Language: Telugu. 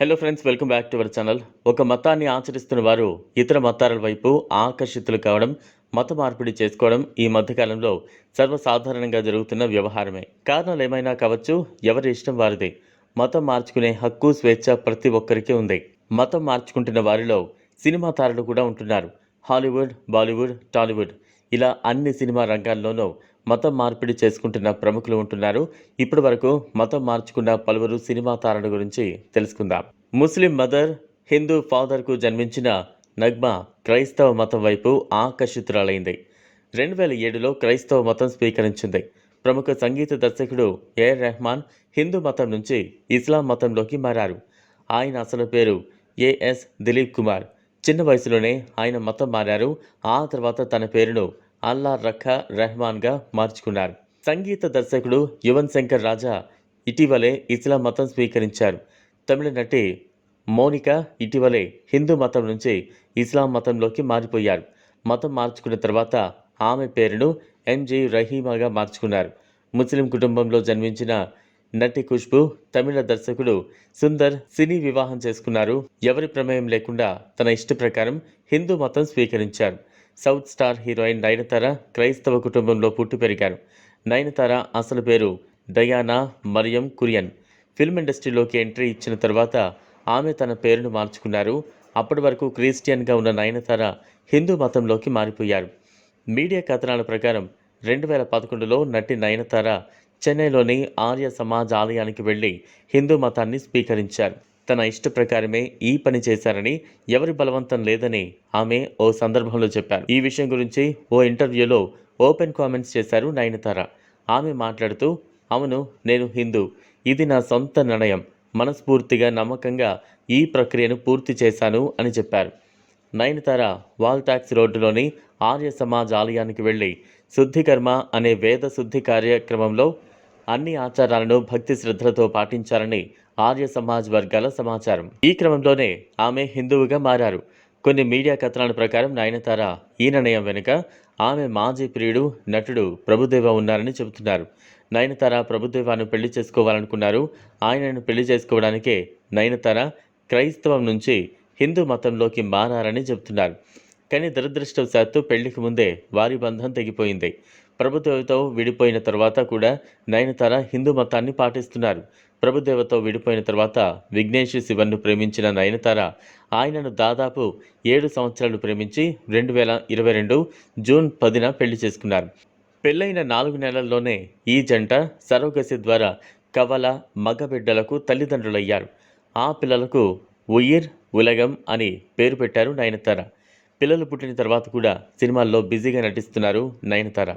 Hello friends welcome back to our channel ఒక మతాన్ని ఆచరిస్తున్న వారు ఇతర మతాల వైపు ఆకర్షితులు కావడం మత మార్పిడి చేసుకోవడం ఈ మధ్యకాలంలో సర్వసాధారణంగా జరుగుతున్న వ్యవహారమే. కారణాలు ఏమైనా కావచ్చు? ఎవరి ఇష్టం వారిదే? మతం మార్చుకునే హక్కు స్వేచ్ఛ ప్రతి ఒక్కరికి ఉంది. మతం మార్చుకుంటున్న వారిలో సినిమా తారలు కూడా ఉంటున్నారు. Hollywood Bollywood Tollywood. ఇలా అన్ని సినిమా రంగాల్లోనూ మతం మార్పిడి చేసుకుంటున్న ప్రముఖులు ఉంటున్నారు. ఇప్పటి వరకు మతం మార్చుకున్న పలువురు సినిమా తారల గురించి తెలుసుకుందాం. ముస్లిం మదర్ హిందూ ఫాదర్కు జన్మించిన నగ్మా క్రైస్తవ మతం వైపు ఆకర్షితురాలైంది. రెండు వేల ఏడులో క్రైస్తవ మతం స్వీకరించింది. ప్రముఖ సంగీత దర్శకుడు ఏఆర్ రెహమాన్ హిందూ మతం నుంచి ఇస్లాం మతంలోకి మారారు. ఆయన అసలు పేరు ఏఎస్ దిలీప్ కుమార్. చిన్న వయసులోనే ఆయన మతం మారారు. ఆ తర్వాత తన పేరును అల్లా రఖా రెహమాన్గా మార్చుకున్నారు. సంగీత దర్శకుడు యువన్ శంకర్ రాజా ఇటీవలే ఇస్లాం మతం స్వీకరించారు. తమిళ నటి మోనిక ఇటీవలే హిందూ మతం నుంచి ఇస్లాం మతంలోకి మారిపోయారు. మతం మార్చుకున్న తర్వాత ఆమె పేరును ఎంజే రహీమాగా మార్చుకున్నారు. ముస్లిం కుటుంబంలో జన్మించిన నటి ఖుష్బు తమిళ దర్శకుడు సుందర్ సినీ వివాహం చేసుకున్నారు. ఎవరి ప్రమేయం లేకుండా తన ఇష్ట ప్రకారం హిందూ మతం స్వీకరించారు. సౌత్ స్టార్ హీరోయిన్ నయనతార క్రైస్తవ కుటుంబంలో పుట్టి పెరిగారు. నయనతార అసలు పేరు డయానా మరియం కురియన్. ఫిల్మ్ ఇండస్ట్రీలోకి ఎంట్రీ ఇచ్చిన తర్వాత ఆమె తన పేరును మార్చుకున్నారు. అప్పటి వరకు క్రిస్టియన్గా ఉన్న నయనతార హిందూ మతంలోకి మారిపోయారు. మీడియా కథనాల ప్రకారం రెండు వేల పదకొండులో నటి నయనతార చెన్నైలోని ఆర్య సమాజ్ ఆలయానికి వెళ్ళి హిందూ మతాన్ని స్వీకరించారు. తన ఇష్ట ప్రకారమే ఈ పని చేశారని ఎవరి బలవంతం లేదని ఆమె ఓ సందర్భంలో చెప్పారు. ఈ విషయం గురించి ఓ ఇంటర్వ్యూలో ఓపెన్ కామెంట్స్ చేశారు నయనతార. ఆమె మాట్లాడుతూ అవును నేను హిందూ. ఇది నా సొంత నిర్ణయం. మనస్ఫూర్తిగా నమ్మకంగా ఈ ప్రక్రియను పూర్తి చేశాను అని చెప్పారు. నయనతార వాల్టాక్స్ రోడ్డులోని ఆర్య సమాజ్ ఆలయానికి వెళ్ళి శుద్ధికర్మ అనే వేద శుద్ధి కార్యక్రమంలో అన్ని ఆచారాలను భక్తి శ్రద్ధలతో పాటించాలని ఆర్య సమాజ్ వర్గాల సమాచారం. ఈ క్రమంలోనే ఆమె హిందువుగా మారారు. కొన్ని మీడియా కథనాల ప్రకారం నయనతార ఈ నిర్ణయం వెనుక ఆమె మాజీ ప్రియుడు నటుడు ప్రభుదేవ ఉన్నారని చెబుతున్నారు. నయనతార ప్రభుదేవాను పెళ్ళి చేసుకోవాలనుకున్నారు. ఆయనను పెళ్ళి చేసుకోవడానికే నయనతార క్రైస్తవం నుంచి హిందూ మతంలోకి మారారని చెబుతున్నారు. కానీ దురదృష్టవశాత్తు పెళ్ళికి ముందే వారి బంధం తెగిపోయింది. ప్రభుదేవతో విడిపోయిన తర్వాత కూడా నయనతార హిందూ మతాన్ని పాటిస్తున్నారు. ప్రభుదేవతో విడిపోయిన తర్వాత విఘ్నేష్ శివన్ను ప్రేమించిన నయనతార ఆయనను దాదాపు ఏడు సంవత్సరాలు ప్రేమించి రెండు వేల ఇరవై రెండు జూన్ పదిన పెళ్ళి చేసుకున్నారు. పెళ్ళైన నాలుగు నెలల్లోనే ఈ జంట సరోగసి ద్వారా కవల మగబిడ్డలకు తల్లిదండ్రులయ్యారు. ఆ పిల్లలకు ఉయిర్ ఉలగం అని పేరు పెట్టారు నయనతార. పిల్లలు పుట్టిన తర్వాత కూడా సినిమాల్లో బిజీగా నటిస్తున్నారు నయనతార.